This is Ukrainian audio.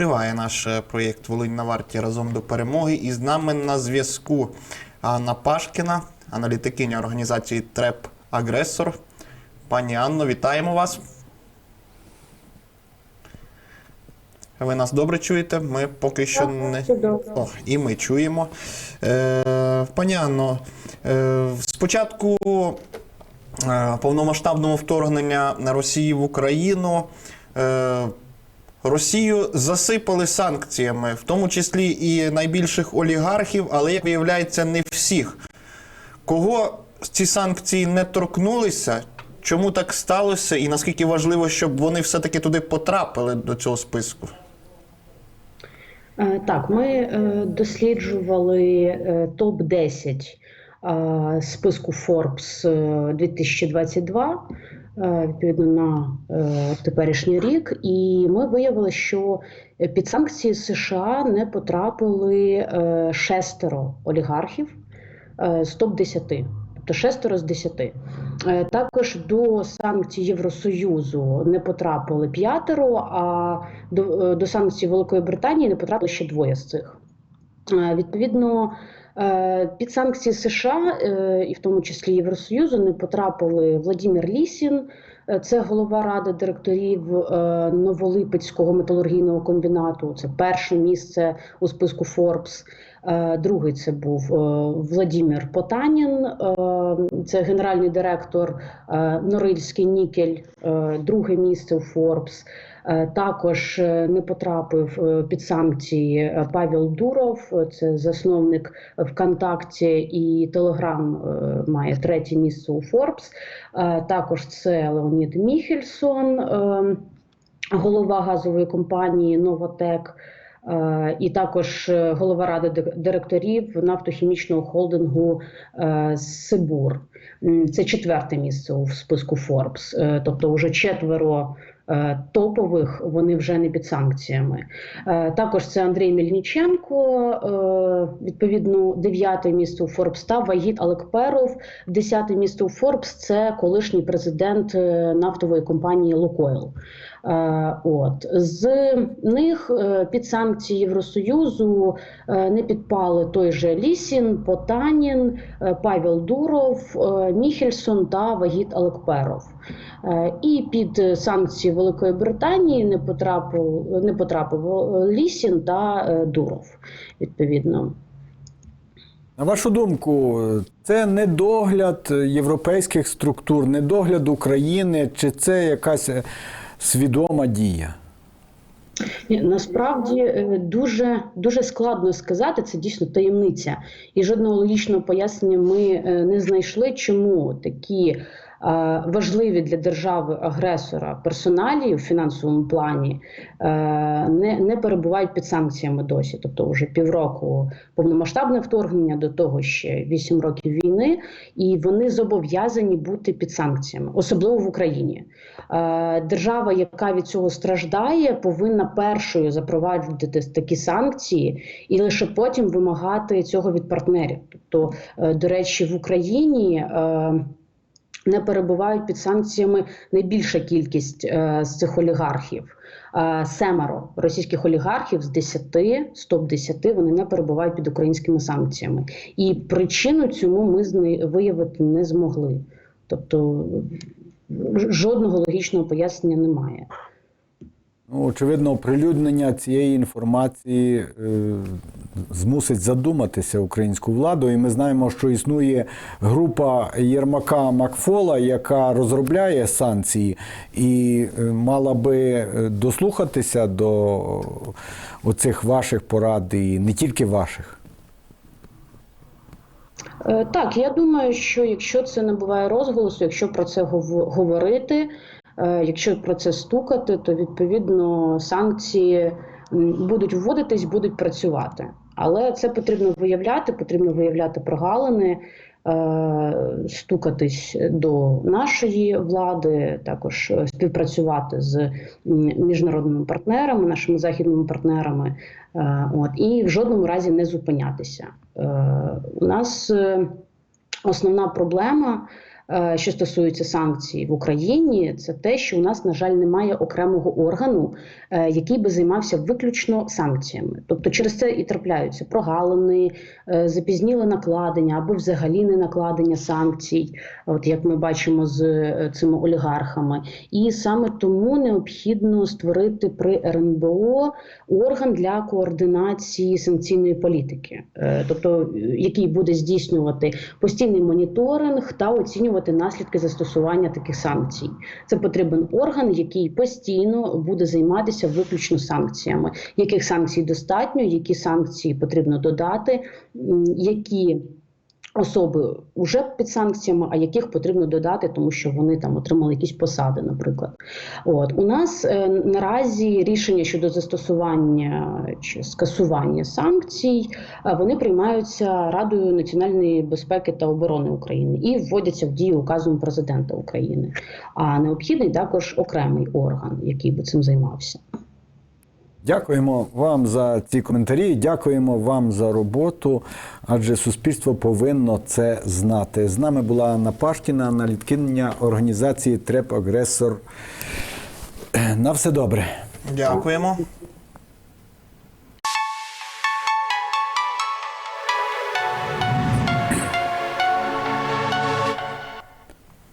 Триває наш е, проєкт Волинь на варті разом до перемоги. І з нами на зв'язку Анна Пашкіна, аналітикиня організації ТРЕП Агресор. Пані Анно, вітаємо вас. Ви нас добре чуєте? Ми поки що не. О, і ми чуємо. Е, пані Анно, е, спочатку е, повномасштабного вторгнення на Росії в Україну. Е, Росію засипали санкціями, в тому числі і найбільших олігархів, але як виявляється, не всіх. Кого ці санкції не торкнулися? Чому так сталося? І наскільки важливо, щоб вони все-таки туди потрапили до цього списку? Е, Так, ми е, досліджували е, топ 10 е, списку Forbes е, 2022 е, відповідно на е, теперішній рік, і ми виявили, що під санкції США не потрапили е, шестеро олігархів е, з топ 10 тобто шестеро з 10. Е, Також до санкцій Євросоюзу не потрапили п'ятеро, а до, е, до санкцій Великої Британії не потрапили ще двоє з цих. Відповідно, е, під санкції США е, і в тому числі Євросоюзу не потрапили Владимир Лісін, е, це голова ради директорів Новолипецького металургійного комбінату. Це перше місце у списку Forbes. Е, Другий це був е, Владимир Потанін, е, це генеральний директор Норильський Нікель, друге місце у. Е, Також не потрапив під санкції Павел Дуров, це засновник ВКонтакті і Телеграм має третє місце у. Е, Також це Леонід Міхельсон, голова газової компанії Новотек. Е, І також е, голова ради директорів нафтохімічного холдингу е, Сибур. Це четверте місце у списку. Е, Тобто, вже четверо топових вони вже не під санкціями. Також це Андрій Мельниченко, е, відповідно, дев'яте місце у Forbes та Вагіт Алекперов. Десяте місце у Forbes – це колишній президент нафтової компанії Лукойл. Е, От з них е, під санкції Євросоюзу е, не підпали той же Лісін, Потанін, Павел Дуров, Міхельсон та Вагіт Алекперов. І під санкції Великої Британії не потрапив не потрапив Лісін та Дуров. Відповідно, На вашу думку, це недогляд європейських структур, недогляд України, чи це якась свідома дія? Насправді е, дуже дуже складно сказати. Це дійсно таємниця, і жодного логічного пояснення ми е, не знайшли, чому такі важливі для держави агресора персоналі в фінансовому плані е, не, не перебувають під санкціями досі. Тобто, вже півроку повномасштабне вторгнення, до того ще 8 років війни, і вони зобов'язані бути під санкціями, особливо в Україні. Е, Держава, яка від цього страждає, повинна першою запроваджувати такі санкції і лише потім вимагати цього від партнерів. Тобто, е, до речі, в Україні. Не перебувають під санкціями найбільша кількість е, з цих олігархів. Е, семеро російських олігархів з 10, з топ 10 вони не перебувають під українськими санкціями. І причину цьому ми зни- виявити не змогли. Тобто жодного логічного пояснення немає. Ну, очевидно, оприлюднення цієї інформації е, змусить задуматися українську владу. І ми знаємо, що існує група Єрмака Макфола, яка розробляє санкції, і е, мала би е, дослухатися до оцих ваших порад, і не тільки ваших. Е, Так, я думаю, що якщо це набуває розголосу, якщо про це гов- говорити, якщо про це стукати, то відповідно санкції будуть вводитись, будуть працювати. Але це потрібно виявляти, потрібно виявляти прогалини, е, стукатись до нашої влади, також е, співпрацювати з міжнародними партнерами, нашими західними партнерами, е, от і в жодному разі не зупинятися. Е, У нас е, основна проблема е, що стосується санкцій в Україні, це те, що у нас, на жаль, немає окремого органу, е, який би займався виключно санкціями. Тобто через це і трапляються прогалини, е, запізніле накладення або взагалі не накладення санкцій, от як ми бачимо з е, цими олігархами. І саме тому необхідно створити при РНБО орган для координації санкційної політики, Е, тобто е, який буде здійснювати постійний моніторинг та оцінювати наслідки застосування таких санкцій. Це потрібен орган, який постійно буде займатися виключно санкціями. Яких санкцій достатньо, які санкції потрібно додати, які особи вже під санкціями, а яких потрібно додати, тому що вони там отримали якісь посади, наприклад. От у нас е, наразі рішення щодо застосування чи скасування санкцій е, вони приймаються Радою національної безпеки та оборони України і вводяться в дію указом президента України. А необхідний також окремий орган, який би цим займався. Дякуємо вам за ці коментарі. Дякуємо вам за роботу, адже суспільство повинно це знати. З нами була Анна Пашкіна, аналіткиня організації Треп Агресор. На все добре. Дякуємо.